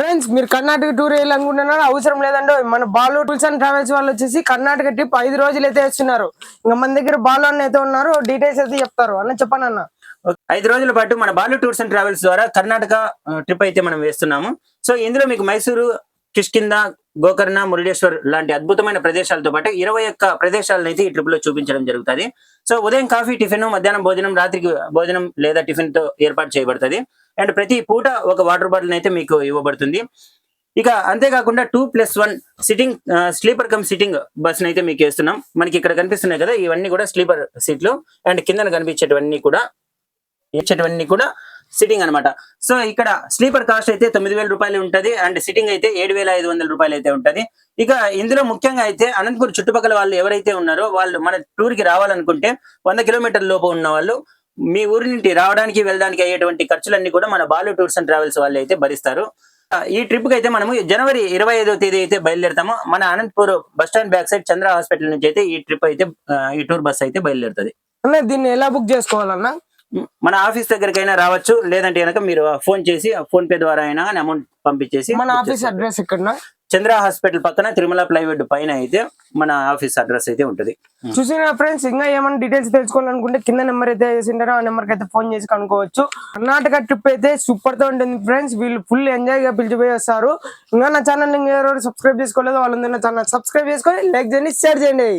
Friends మీరు Karnataka tour వేయాలనుకుంటున్నారు అవసరం లేదండి. మన బాలు టూర్స్ అండ్ ట్రావెల్స్ వాళ్ళు వచ్చేసి కర్ణాటక ట్రిప్ ఐదు రోజులు అయితే వేస్తున్నారు. ఇంకా మన దగ్గర బాలు అన్న అయితే ఉన్నారు డీటెయిల్స్ అయితే చెప్తారు. అన్న చెప్పండి అన్న. ఐదు రోజుల పాటు మన బాలు టూర్స్ అండ్ ట్రావెల్స్ ద్వారా కర్ణాటక ట్రిప్ అయితే మనం వేస్తున్నాము. సో ఇందులో మీకు మైసూరు కిష్కింద గోకర్ణ మురుడేశ్వర్ లాంటి అద్భుతమైన ప్రదేశాలతో పాటు ఇరవై ఒక్క ప్రదేశాలను అయితే ఈ ట్రిప్లో చూపించడం జరుగుతుంది. సో ఉదయం కాఫీ టిఫిన్ మధ్యాహ్నం భోజనం రాత్రికి భోజనం లేదా టిఫిన్తో ఏర్పాటు చేయబడుతుంది. అండ్ ప్రతి పూట ఒక వాటర్ బాటిల్ అయితే మీకు ఇవ్వబడుతుంది. ఇక అంతేకాకుండా two plus one sitting sleeper cum sitting bus అయితే మీకు వేస్తున్నాం. మనకి ఇక్కడ కనిపిస్తున్నాయి కదా ఇవన్నీ కూడా స్లీపర్ సీట్లు అండ్ కిందన కనిపించేటవన్నీ కూడా ఇచ్చేటవన్నీ కూడా సిట్టింగ్ అన్నమాట. సో ఇక్కడ స్లీపర్ కాస్ట్ అయితే తొమ్మిది వేల రూపాయలు ఉంటది అండ్ సిట్టింగ్ అయితే ఏడు వేల ఐదు వందల రూపాయలు అయితే ఉంటది. ఇక ఇందులో ముఖ్యంగా అయితే అనంతపూర్ చుట్టుపక్కల వాళ్ళు ఎవరైతే ఉన్నారో వాళ్ళు మన టూర్కి రావాలనుకుంటే వంద కిలోమీటర్ల లోపు ఉన్న వాళ్ళు మీ ఊరి నుండి రావడానికి వెళ్ళడానికి అయ్యేటువంటి ఖర్చులన్నీ కూడా మన బాలు టూర్స్ అండ్ ట్రావెల్స్ వాళ్ళు అయితే భరిస్తారు. ఈ ట్రిప్కి అయితే మనము జనవరి ఇరవై ఐదో తేదీ అయితే బయలుదేరుతాము. మన Anantapur bus stand back side Chandra hospital నుంచి అయితే ఈ ట్రిప్ అయితే ఈ టూర్ బస్ అయితే బయలుదేరుతుంది. అన్న దీన్ని ఎలా బుక్ చేసుకోవాలన్నా? మన ఆఫీస్ దగ్గరకైనా రావచ్చు. లేదంటే కనుక మీరు ఫోన్ చేసి ఫోన్ పే ద్వారా అయినా అమౌంట్ పంపించేసి మన ఆఫీస్ అడ్రస్ ఎక్కడ చంద్ర హాస్పిటల్ పక్కన తిరుమల ప్లైవుడ్ పైన అయితే మన ఆఫీస్ అడ్రస్ అయితే ఉంటది. చూసిన ఫ్రెండ్స్ ఇంకా ఏమైనా డీటెయిల్స్ తెలుసుకోవాలనుకుంటే కింద నెంబర్ అయితే వేసింటారో ఆ నెంబర్కి అయితే ఫోన్ చేసి కనుక్కోవచ్చు. కర్ణాటక ట్రిప్ అయితే సూపర్తో ఉంటుంది ఫ్రెండ్స్ వీళ్ళు ఫుల్ ఎంజాయ్గా పిలిచిపోయి వస్తారు. ఇంకా నా ఛానల్ ఇంకా ఎవరు సబ్స్క్రైబ్ చేసుకోలేదు వాళ్ళందరూ నా ఛానల్ సబ్స్క్రైబ్ చేసుకొని లైక్ చేయండి షేర్ చేయండి.